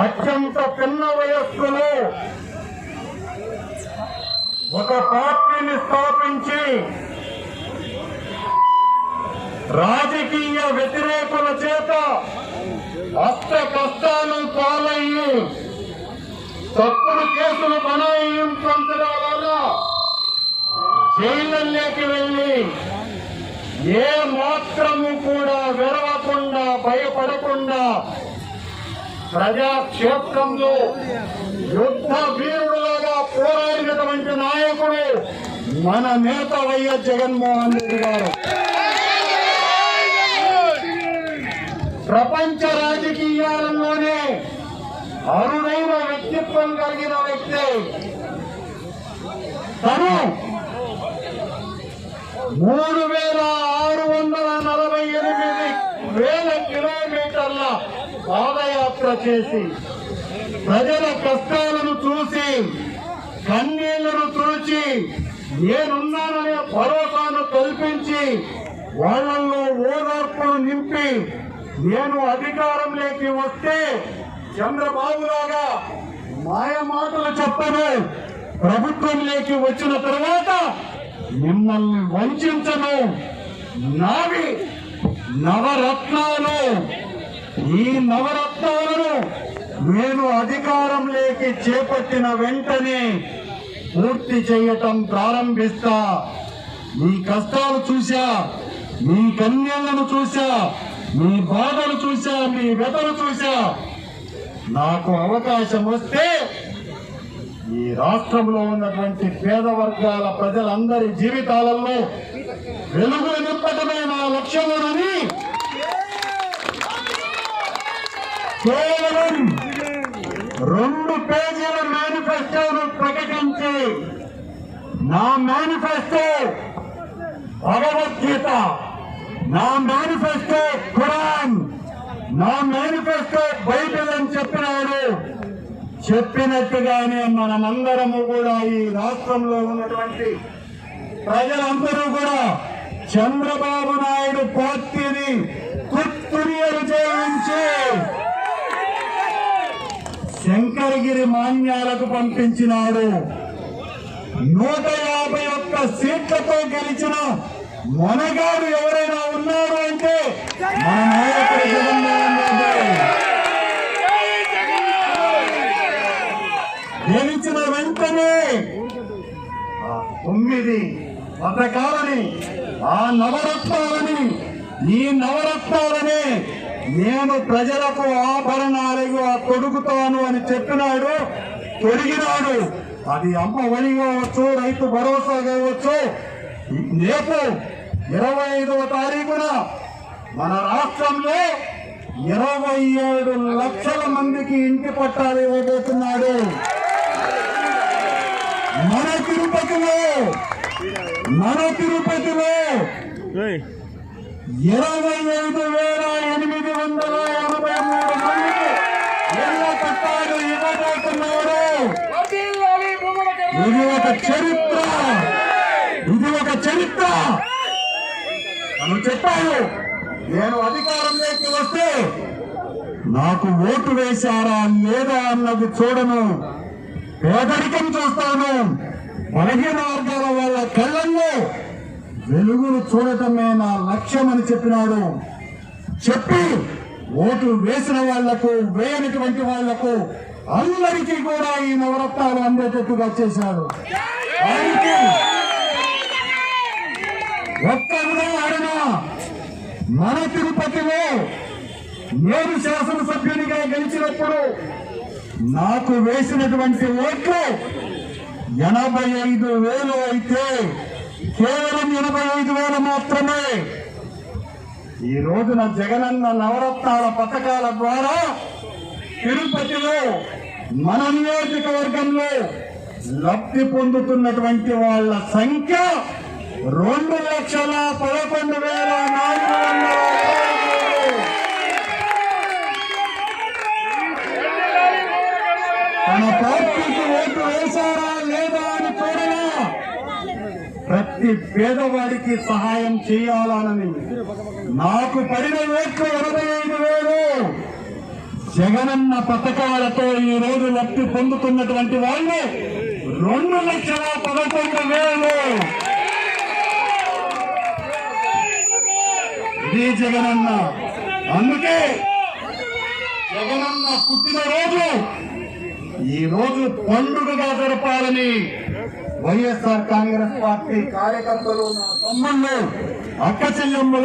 అత్యంత చిన్న వయస్సులో ఒక పార్టీని స్థాపించి రాజకీయ వ్యతిరేకుల చేత అష్ట కష్టాలు పాలయ్యి తప్పుడు కేసులు బనాయించడం వల్ల జైళ్ళలోకి వెళ్ళి ఏ మాత్రము కూడా వెరవకుండా భయపడకుండా ప్రజాక్షేత్రంలో యుద్ధ వీరుడులాగా పోరాడినటువంటి నాయకుడు మన నేత వైఎస్ జగన్మోహన్ రెడ్డి గారు. ప్రపంచ రాజకీయాలలోనే అరుదైన వ్యక్తిత్వం కలిగిన వ్యక్తి. తను మూడు చేసి ప్రజల కష్టాలను చూసి కన్నీళ్ళను తుడిచి నేనున్నాననే భరోసాను కల్పించి వాళ్ళల్లో ఓదార్పును నింపి నేను అధికారంలోకి వస్తే చంద్రబాబు లాగా మాయ మాటలు చెప్పను. ప్రభుత్వంలోకి వచ్చిన తర్వాత మిమ్మల్ని వంచను. నావి నవరత్నాలు. ఈ నవరత్నాలను నేను అధికారంలోకి చేపట్టిన వెంటనే పూర్తి చేయటం ప్రారంభిస్తా. మీ కష్టాలు చూశా మీ కన్యలను చూశా మీ బాధలు చూశా మీ వ్యతలు చూశా. నాకు అవకాశం వస్తే ఈ రాష్ట్రంలో ఉన్నటువంటి పేద వర్గాల ప్రజలందరి జీవితాలలో వెలుగు నింపటమే నా లక్ష్యమునని కేవలం రెండు పేజీల మేనిఫెస్టోను ప్రకటించి నా మేనిఫెస్టో భగవద్గీత నా మేనిఫెస్టో ఖురాన్ నా మేనిఫెస్టో బైబిల్ అని చెప్పినాడు. చెప్పినట్టుగానే మనమందరము కూడా ఈ రాష్ట్రంలో ఉన్నటువంటి ప్రజలందరూ కూడా చంద్రబాబు నాయుడు పార్టీని తుత్తురియలు చేయించి శంకరగిరి మాన్యాలకు పంపించినాడు. నూట యాభై ఒక్క సీట్లతో గెలిచిన మొనగాడు ఎవరైనా ఉన్నారు అంటే మన నాయకుడు జగన్మోహన్ రెడ్డి. గెలిచిన వెంటనే తొమ్మిది పథకాలని ఆ నవరత్నాలని ఈ నవరత్నాలని నేను ప్రజలకు ఆభరణాలుగా తొడుగుతాను అని చెప్పినాడు తొడిగినాడు. అది అమ్మ వని కావచ్చు రైతు భరోసా కావచ్చు. రేపు ఇరవై ఐదవ తారీఖున మన రాష్ట్రంలో ఇరవై ఏడు లక్షల మందికి ఇంటి పట్టాలు ఇవ్వబోతున్నాడు. మన తిరుపతిలో మన తిరుపతిలో ఇరవై ఐదు వేల ఎనిమిది వందల ఎనభై మూడు మంది ఇళ్ళ పట్టాలు ఇవ్వబోతున్నాడు ఇది ఒక చరిత్ర. ఇది ఒక చరిత్ర. అని చెప్పాను నేను అధికారంలోకి వస్తే నాకు ఓటు వేశారా లేదా అన్నది చూడను. పేదరికం చూస్తాను. బలహీన వర్గాల వాళ్ళ కళ్ళల్లో వెలుగును చూడటమే నా లక్ష్యం అని చెప్పినాడు. చెప్పి ఓటు వేసిన వాళ్ళకు వేయనటువంటి వాళ్ళకు అందరికీ కూడా ఈ నవరత్నాలు అందేటట్టుగా చేశాడు. ఒక్క ఉదాహరణ మన తిరుపతిలో నేను శాసనసభ్యునిగా గెలిచినప్పుడు నాకు వేసినటువంటి ఓట్లు ఎనభై ఐదు వేలు అయితే కేవలం ఎనభై ఐదు వేలు మాత్రమే. ఈ రోజున జగనన్న నవరత్నాల పథకాల ద్వారా తిరుపతిలో మన నియోజకవర్గంలో లబ్ధి పొందుతున్నటువంటి వాళ్ళ సంఖ్య రెండు లక్షల పదకొండు వేల నాలుగు వందల తన పార్టీకి ఓటు వేశారా లేదా ప్రతి పేదవాడికి సహాయం చేయాలని నాకు పడిన ఓట్లు ఎనభై ఐదు వేలు. జగనన్న పథకాలతో ఈ రోజు లబ్ధి పొందుతున్నటువంటి వాళ్ళు రెండు లక్షల పదకొండు వేలు. ఇది జగనన్న. అందుకే జగనన్న పుట్టినరోజు ఈ రోజు పండుగగా జరపాలని వైఎస్ఆర్ కాంగ్రెస్ పార్టీ కార్యకర్తలు తమ్ముళ్ళు అక్క చెల్లెమ్మలు